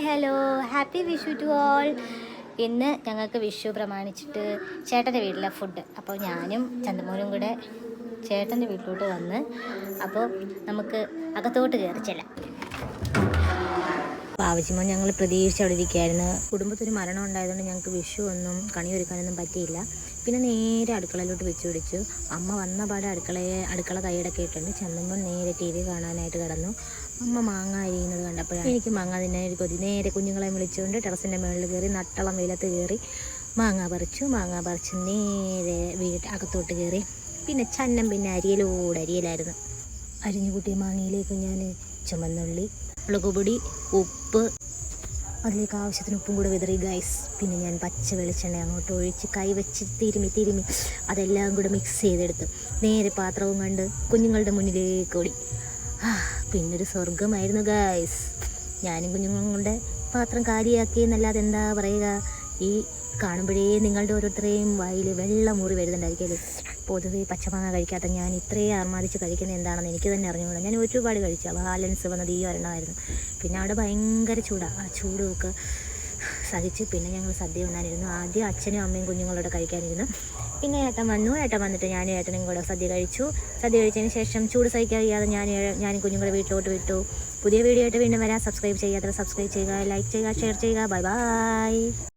Hi hello happy Vishu to all. ഇന്ന് ഞങ്ങൾക്ക് വിഷു പ്രമാണിച്ചിട്ട് ചേട്ടന്റെ വീട്ടിലെ ഫുഡ് അപ്പോൾ ഞാനും ചന്തമോനും കൂടെ ചേട്ടന്റെ വീട്ടിലോട്ട് വന്ന് അപ്പോൾ നമുക്ക് അകത്തോട്ട് കയറി ചെല്ലാം. അപ്പോൾ ആവശ്യമോ ഞങ്ങൾ പ്രതീക്ഷിച്ച് അവിടെ ഇരിക്കുകയായിരുന്നു കുടുംബത്തൊരു മരണം ഉണ്ടായതുകൊണ്ട് ഞങ്ങൾക്ക് വിഷു ഒന്നും കണി ഒരുക്കാനൊന്നും പറ്റിയില്ല. പിന്നെ നേരെ അടുക്കളയിലോട്ട് വെച്ച് പിടിച്ചു. അമ്മ വന്ന പാടെ അടുക്കളയെ അടുക്കള കൈയടക്കി ഇട്ടുണ്ട് ചെന്നുമ്പോൾ നേരെ ടി വി കാണാനായിട്ട് കടന്നു. അമ്മ മാങ്ങ അരിയുന്നത് കണ്ടപ്പോഴാണ് എനിക്ക് മാങ്ങ തിന്നാൻ ഒരു കൊതി. നേരെ കുഞ്ഞുങ്ങളെ വിളിച്ചുകൊണ്ട് ടെറസിന്റെ മുകളിൽ കയറി നട്ടളം വെയിലത്ത് കയറി മാങ്ങ പറിച്ചു. മാങ്ങ പറിച്ച് നേരെ വീട്ട് അകത്തോട്ട് കയറി. പിന്നെ ചന്നം പിന്നെ അരിയലോട് അരിയലായിരുന്നു. അരിഞ്ഞു കൂട്ടിയ മാങ്ങയിലേക്ക് ഞാൻ ചുമന്നുള്ളി മുളകുപൊടി ഉപ്പ് അതിലേക്ക് ആവശ്യത്തിന് ഉപ്പും കൂടെ വിതറി. ഗൈസ് പിന്നെ ഞാൻ പച്ച വെളിച്ചെണ്ണ അങ്ങോട്ട് ഒഴിച്ച് കൈ വെച്ച് തിരുമി തിരുമി അതെല്ലാം കൂടെ മിക്സ് ചെയ്തെടുത്തു നേരെ പാത്രവും കണ്ട് കുഞ്ഞുങ്ങളുടെ മുന്നിലേക്ക് ഓടി. പിന്നൊരു സ്വർഗമായിരുന്നു ഗൈസ് ഞാനും കുഞ്ഞുങ്ങളും കൊണ്ട് പാത്രം കാലിയാക്കി എന്നല്ലാതെ എന്താ പറയുക? ഈ കാണുമ്പോഴേ നിങ്ങളുടെ ഓരോരുത്തരെയും വായിൽ വെള്ളം മുറി വരുന്നുണ്ടായിരിക്കുമല്ലോ പൊതുവേ പച്ചമാങ്ങ കഴിക്കാത്ത ഞാൻ ഇത്രയും ആർമാദിച്ച് കഴിക്കുന്നത് എന്താണെന്ന് എനിക്ക് തന്നെ അറിഞ്ഞുകൂടാ. ഞാൻ ഒരുപാട് കഴിച്ചു. ബാലൻസ് വന്നത് ഈ ഒരെണ്ണമായിരുന്നു. പിന്നെ അവിടെ ഭയങ്കര ചൂടാണ് ആ ചൂടൊക്കെ സഹിച്ച് പിന്നെ ഞങ്ങൾ സദ്യ ഉണ്ണാനിരുന്നു ആദ്യം അച്ഛനും അമ്മയും കുഞ്ഞുങ്ങളോട് കഴിക്കാനിരുന്നു. പിന്നെ ഏട്ടൻ വന്നു. ഏട്ടൻ വന്നിട്ട് ഞാനും ഏട്ടനും കൂടെ സദ്യ കഴിച്ചു. സദ്യ കഴിച്ചതിന് ശേഷം ചൂട് സഹിക്കാതെ ഞാൻ ഞാനും കുഞ്ഞുങ്ങളെ വീട്ടിലോട്ട് വിട്ടു. പുതിയ വീഡിയോ ആയിട്ട് വീണ്ടും വരാം. സബ്സ്ക്രൈബ് ചെയ്യാത്തവർ സബ്സ്ക്രൈബ് ചെയ്യുക ലൈക്ക് ചെയ്യുക ഷെയർ ചെയ്യുക. Bye bye